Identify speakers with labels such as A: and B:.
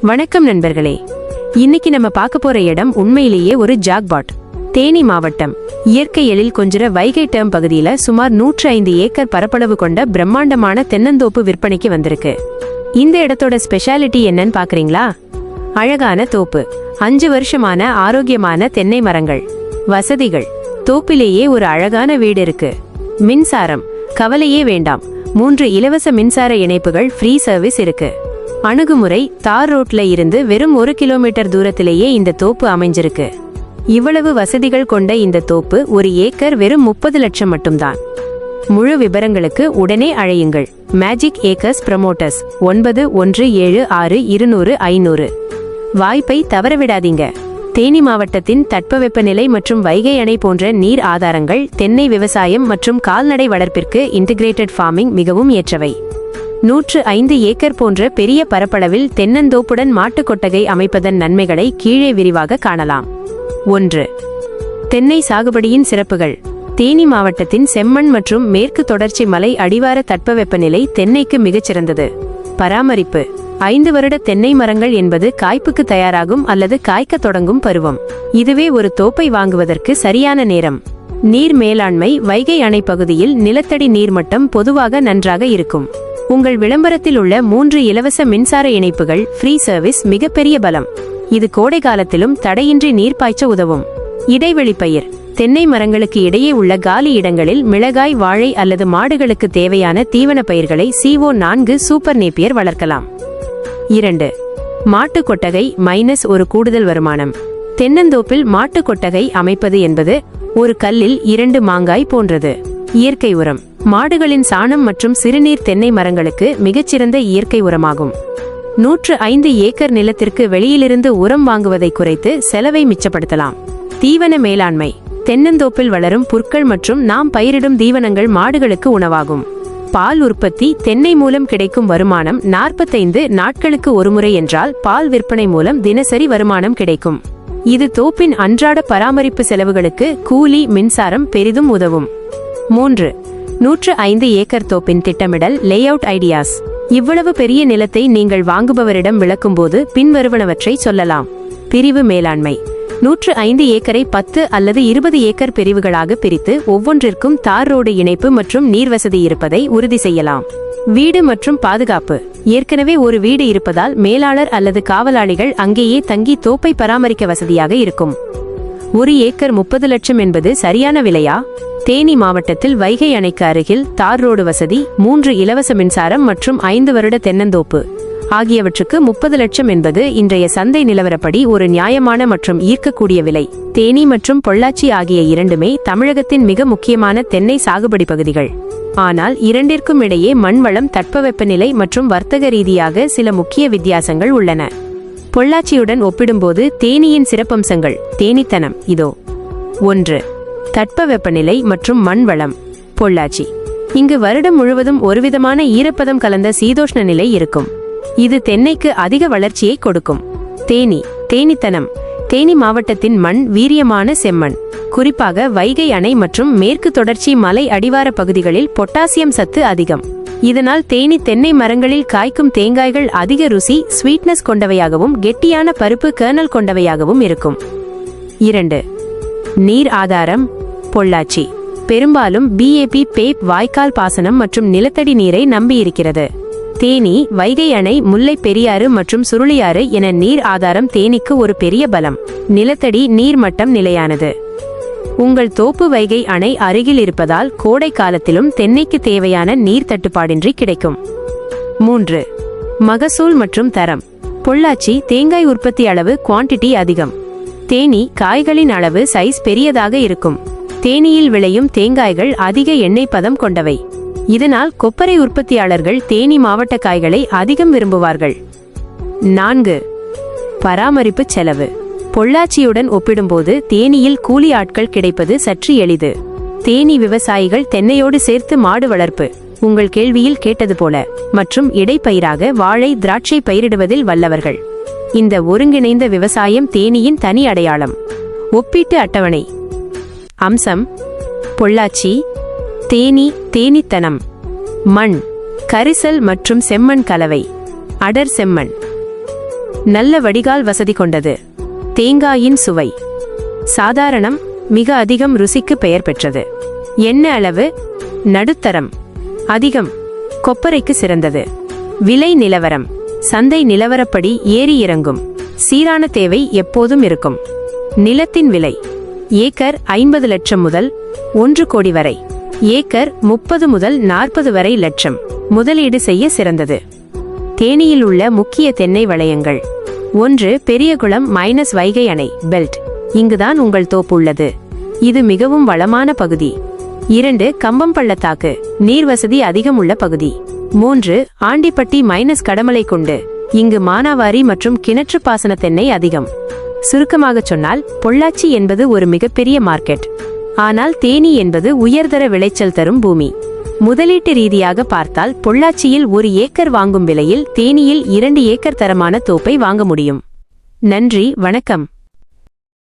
A: வணக்கம் நண்பர்களே. இன்னைக்கு நம்ம பார்க்க போற இடம் உண்மையிலேயே ஒரு ஜாக்பாட். தேனி மாவட்டம். இயற்கை எழில் கொஞ்சிற வைகை டேம் பகுதியில சுமார் நூற்று ஐந்து ஏக்கர் பரப்பளவு கொண்ட பிரம்மாண்டமான தென்னந்தோப்பு விற்பனைக்கு வந்திருக்கு. இந்த இடத்தோட ஸ்பெஷாலிட்டி என்னன்னு பாக்குறீங்களா அழகான தோப்பு. அஞ்சு வருஷமான ஆரோக்கியமான தென்னை மரங்கள். வசதிகள். தோப்பிலேயே ஒரு அழகான வீடு இருக்கு. மின்சாரம். கவலையே வேண்டாம். மூன்று இலவச மின்சார இணைப்புகள் ஃப்ரீ சர்வீஸ் இருக்கு. அணுகுமுறை தார் ரோட்ல இருந்து வெறும் ஒரு கிலோமீட்டர் தூரத்திலேயே இந்த தோப்பு அமைஞ்சிருக்கு. இவ்வளவு வசதிகள் கொண்ட இந்த தோப்பு ஒரு ஏக்கர் வெறும் முப்பது லட்சம் மட்டும்தான். முழு விவரங்களுக்கு உடனே அழையுங்கள். மேஜிக் ஏக்கர்ஸ் ப்ரமோட்டர்ஸ் ஒன்பது ஒன்று ஏழு ஆறு இருநூறு ஐநூறு. வாய்ப்பை தவறவிடாதீங்க. தேனி மாவட்டத்தின் தட்பவெப்பநிலை மற்றும் வைகை அணை போன்ற நீர் ஆதாரங்கள் தென்னை விவசாயம் மற்றும் கால்நடை வளர்ப்பிற்கு இன்டிகிரேட்டட் ஃபார்மிங் மிகவும் ஏற்றவை. நூற்று ஐந்து ஏக்கர் போன்ற பெரிய பரப்பளவில் தென்னந்தோப்புடன் மாட்டுக் கொட்டகை அமைப்பதன் நன்மைகளை கீழே விரிவாக காணலாம். ஒன்று. தென்னை சாகுபடியின் சிறப்புகள். தேனி மாவட்டத்தின் செம்மண் மற்றும் மேற்கு தொடர்ச்சி மலை அடிவார தட்பவெப்பநிலை தென்னைக்கு மிகச்சிறந்தது. பராமரிப்பு. ஐந்து வருட தென்னை மரங்கள் என்பது காய்ப்புக்கு தயாராகும் அல்லது காய்க்க தொடங்கும் பருவம். இதுவே ஒரு தோப்பை வாங்குவதற்கு சரியான நேரம். நீர் மேலாண்மை. வைகை அணை பகுதியில் நிலத்தடி நீர்மட்டம் பொதுவாக நன்றாக இருக்கும். உங்கள் விளம்பரத்தில் உள்ள மூன்று இலவச மின்சார இணைப்புகள் ஃப்ரீ சர்வீஸ் மிகப்பெரிய பலம். இது கோடை காலத்திலும் தடையின்றி நீர் பாய்ச்ச உதவும். இடைவெளி பயிர். தென்னை மரங்களுக்கு இடையே உள்ள காலி இடங்களில் மிளகாய் வாழை அல்லது மாடுகளுக்கு தேவையான தீவன பயிர்களை சிஓ நான்கு சூப்பர் நேப்பியர் வளர்க்கலாம். இரண்டு மாட்டு கொட்டகை மைனஸ் ஒரு கூடுதல் வருமானம். தென்னந்தோப்பில் மாட்டு கொட்டகை அமைப்பது என்பது ஒரு கல்லில் இரண்டு மாங்காய் போன்றது. இயற்கை உரம். மாடுகளின் சாணம் மற்றும் சிறுநீர் தென்னை மரங்களுக்கு மிகச்சிறந்த இயற்கை உரமாகும். நூற்று ஐந்து ஏக்கர் நிலத்திற்கு வெளியிலிருந்து உரம் வாங்குவதை குறைத்து செலவை மிச்சப்படுத்தலாம். தீவன மேலாண்மை. தென்னந்தோப்பில் வளரும் புற்கள் மற்றும் நாம் பயிரிடும் தீவனங்கள் மாடுகளுக்கு உணவாகும். பால் உற்பத்தி தென்னை மூலம் கிடைக்கும் வருமானம் நாற்பத்தைந்து நாட்களுக்கு ஒருமுறை என்றால் பால் விற்பனை மூலம் தினசரி வருமானம் கிடைக்கும். இது தோப்பின் அன்றாட பராமரிப்பு செலவுகளுக்கு கூலி மின்சாரம் பெரிதும் உதவும். மூன்று நூற்று ஐந்து ஏக்கர் தோப்பின் திட்டமிடல் லேஅவுட் ஐடியாஸ் இவ்வளவு பெரிய நிலத்தை நீங்கள் வாங்குபவரிடம் விளக்கும்போது பின்வருவனவற்றை சொல்லலாம். பிரிவு மேலாண்மை. நூற்று ஐந்து ஏக்கரை பத்து அல்லது இருபது ஏக்கர் பிரிவுகளாக பிரித்து ஒவ்வொன்றிற்கும் தார் ரோடு இணைப்பு மற்றும் நீர்வசதி இருப்பதை உறுதி செய்யலாம். வீடு மற்றும் பாதுகாப்பு. ஏற்கனவே ஒரு வீடு இருப்பதால் மேலாளர் அல்லது காவலாளிகள் அங்கேயே தங்கி தோப்பை பராமரிக்க வசதியாக இருக்கும். ஒரு ஏக்கர் முப்பது லட்சம் என்பது சரியான விலையா? தேனி மாவட்டத்தில் வைகை அணைக்கு அருகில் தார் ரோடு வசதி மூன்று இலவச மின்சாரம் மற்றும் ஐந்து வருட தென்னந்தோப்பு. ஆகியவற்றுக்கு முப்பது லட்சம் என்பது இன்றைய சந்தை நிலவரப்படி ஒரு நியாயமான மற்றும் ஈர்க்கக்கூடிய விலை. தேனி மற்றும் பொள்ளாச்சி ஆகிய இரண்டுமே தமிழகத்தின் மிக முக்கியமான தென்னை சாகுபடி பகுதிகள். ஆனால் இரண்டிற்கும் இடையே மண்வளம் தட்பவெப்பநிலை மற்றும் வர்த்தக ரீதியாக சில முக்கிய வித்தியாசங்கள் உள்ளன. பொள்ளாச்சியுடன் ஒப்பிடும்போது தேனியின் சிறப்பம்சங்கள் தேனித்தனம் இதோ. ஒன்று. தட்பவெப்பநிலை மற்றும் மண் வளம். பொள்ளாச்சி. இங்கு வருடம் முழுவதும் ஒருவிதமான ஈரப்பதம் கலந்த சீதோஷ்ண நிலை இருக்கும். இது தென்னைக்கு அதிக வளர்ச்சியை கொடுக்கும். தேனி. தேனித்தனம். தேனி மாவட்டத்தின் மண் வீரியமான செம்மண். குறிப்பாக வைகை அணை மற்றும் மேற்கு தொடர்ச்சி மலை அடிவார பகுதிகளில் பொட்டாசியம் சத்து அதிகம். இதனால் தேனி தென்னை மரங்களில் காய்க்கும் தேங்காய்கள் அதிக ருசி ஸ்வீட்னஸ் கொண்டவையாகவும் கெட்டியான பருப்பு கேர்னல் கொண்டவையாகவும் இருக்கும். இரண்டு. நீர் ஆதாரம். பொள்ளாச்சி. பெரும்பாலும் பிஏபி பேப் வாய்க்கால் பாசனம் மற்றும் நிலத்தடி நீரை நம்பியிருக்கிறது. தேனி வைகை அணை முல்லை பெரியாறு மற்றும் சுருளியாறு என நீர் ஆதாரம் தேனிக்கு ஒரு பெரிய பலம். நிலத்தடி நீர்மட்டம் நிலையானது. உங்கள் தோப்பு வைகை அணை அருகில் இருப்பதால் கோடை காலத்திலும் தென்னைக்கு தேவையான நீர் தட்டுப்பாடின்றி கிடைக்கும். மூன்று. மகசூல் மற்றும் தரம். பொள்ளாச்சி தேங்காய் உற்பத்தி அளவு குவாண்டிட்டி அதிகம். தேனி காய்களின் அளவு சைஸ் பெரியதாக இருக்கும். தேனியில் விளையும் தேங்காய்கள் அதிக எண்ணெய் பதம் கொண்டவை. இதனால் கொப்பரை உற்பத்தியாளர்கள் தேனி மாவட்ட காய்களை அதிகம் விரும்புவார்கள். நான்கு பராமரிப்பு செலவு. பொள்ளாச்சியுடன் ஒப்பிடும்போது தேனியில் கூலி ஆட்கள் கிடைப்பது சற்று எளிது. தேனி விவசாயிகள் தென்னையோடு சேர்த்து மாடு வளர்ப்பு. உங்கள் கேள்வியில் கேட்டது போல. மற்றும் இடைப்பயிராக வாழை திராட்சை பயிரிடுவதில் வல்லவர்கள். இந்த ஒருங்கிணைந்த விவசாயம் தேனியின் தனி அடையாளம். ஒப்பீட்டு அட்டவணை. அம்சம் பொள்ளாச்சி தேனி தேனித்தனம் மண் கரிசல் மற்றும் செம்மண் கலவை அடர் செம்மண். நல்ல வடிகால் வசதி கொண்டது. தேங்காயின் சுவை. சாதாரணம் மிக அதிகம் ருசிக்கு பெயர் பெற்றது. எண்ணெய் அளவு நடுத்தரம். அதிகம் கொப்பரைக்கு சிறந்தது. விலை நிலவரம். சந்தை நிலவரப்படி ஏறி இறங்கும். சீரான தேவை எப்போதும் இருக்கும். நிலத்தின் விலை. ஏக்கர் ஐம்பது லட்சம் முதல் ஒன்று கோடி வரை. ஏக்கர் முப்பது முதல் நாற்பது வரை லட்சம். முதலீடு செய்ய சிறந்தது. தேனியில் உள்ள முக்கிய தென்னை வளையங்கள். ஒன்று பெரியகுளம் மைனஸ் வைகை அணை பெல்ட். இங்குதான் உங்கள் தோப்பு உள்ளது. இது மிகவும் வளமான பகுதி. இரண்டு கம்பம் பள்ளத்தாக்கு நீர் வசதி அதிகம் உள்ள பகுதி. மூன்று ஆண்டிப்பட்டி மைனஸ் கடமலை கொண்டு இங்கு மானாவாரி மற்றும் கிணற்று பாசன தென்னை அதிகம். சுருக்கமாகச் சொன்னால் பொள்ளாச்சி என்பது ஒரு மிகப்பெரிய மார்க்கெட். ஆனால் தேனி என்பது உயர்தர விளைச்சல் தரும் பூமி. முதலீட்டு ரீதியாக பார்த்தால் பொள்ளாச்சியில் ஒரு ஏக்கர் வாங்கும் விலையில் தேனியில் இரண்டு ஏக்கர் தரமான தோப்பை வாங்க முடியும். நன்றி வணக்கம்.